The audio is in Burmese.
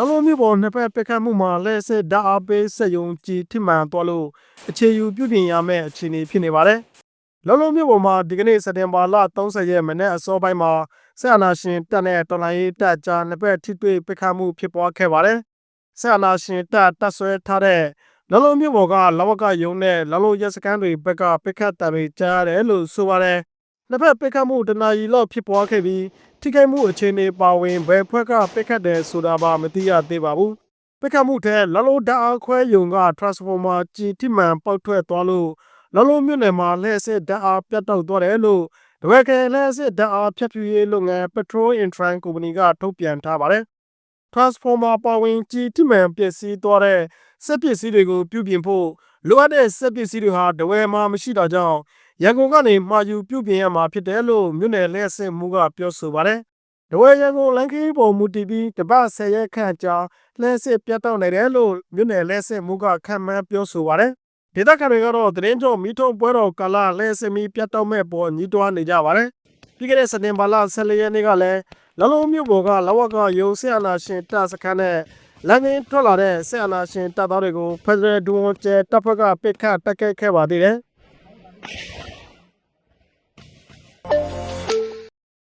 လောလုံးမြို့ပေါ်နှစ်ဖက်ပစ်ခတ်မှုမှာလက်စစ်ဓာတ်အားပေးစက်ယုံကြည်ထိမှန်သွားလို့အခြေယူပြုပြင်ရမယ့်အခြေအနေဖြစ်နေပါတယ်။လောလုံးမြို့ပေါ်မှာဒီကနေ့စက်တင်ဘာလ30ရက်မနေ့အစောပိုင်းမှာဆက်အာနာရှင်တပ်နဲ့တော်လိုင်းရေးတပ်ကြားနှစ်ဖက်ထိတွေ့ပစ်ခတ်မှုဖြစ်ပွားခဲ့ပါတယ်။ဆက်အာနာရှင်တပ်တပ်ဆွဲထားတဲ့လောလုံးမြို့ပေါ်ကလဝကယုံနဲ့လောလုံးရဲစခန်းတွေဘက်ကပစ်ခတ်တပ်တွေကြားရတယ်လို့ဆိုပါတယ်။ နှစ်ဖက်ပစ်ခတ်မှုတနာရီလောက်ဖြစ်ပွားခဲ့ပြီးထိခိုက်မှုအခြေအနေပါဝင်ဘယ်ဖွဲ့ကပစ်ခတ်တယ်ဆိုတာပါမသိရသေးပါဘူး။ပစ်ခတ်မှုထဲလောလုံးဓာတ်အားခွဲယုံက transformer ကြည်ထိမှန်ပေါက်ထွက်သွားလို့လောလုံးမြို့နယ်မှာလက်စစ်ဓာတ်အားပြတ်တောက်သွားတယ်လို့တဝက်ကလက်စစ်ဓာတ်အားဖြတ်ဖြူရေးလုပ်ငန်း Petrol Intran Company ကထုတ်ပြန်ထားပါတယ်။ transformer ပါဝင်ကြည်ထိမှန်ပျက်စီးသွားတဲ့စက်ပစ္စည်းတွေကိုပြုပြင်ဖို့လိုအပ်တဲ့စက်ပစ္စည်းတွေဟာတဝဲမှာမရှိတာကြောင့် ရန်ကုန်ကနေမှာယူပြုပြင်ရမှာဖြစ်တယ်လို့မြို့နယ်လက်စစ်မှုကပြောဆိုပါတယ်။တဝဲရန်ကုန်လမ်းခီးပေါ်မူတည်ပြီးတပတ်10ရက်ခန့်ကြာလက်စစ်ပြတ်တောက်နေတယ်လို့မြို့နယ်လက်စစ်မှုကခံမှန်းပြောဆိုပါတယ်။ဒေသခံတွေကတော့သတင်းကြောမီထုံပွဲတော်ကာလလက်စစ်မီပြတ်တောက်မဲ့ပေါ်ညီးတွားနေကြပါတယ်။ပြီးခဲ့တဲ့စက်တင်ဘာလ14ရက်နေ့ကလည်းလလုံးမြို့ပေါ်ကလဝကရုံဆက်အနာရှင်တပ်စခန်းနဲ့လမ်းကင်းထွက်လာတဲ့ဆက်အနာရှင်တပ်သားတွေကိုဖက်ဒရယ်ဒူဝန်ကျဲတပ်ဖွဲ့ကပစ်ခတ်တိုက်ခိုက်ခဲ့ပါသေးတယ်။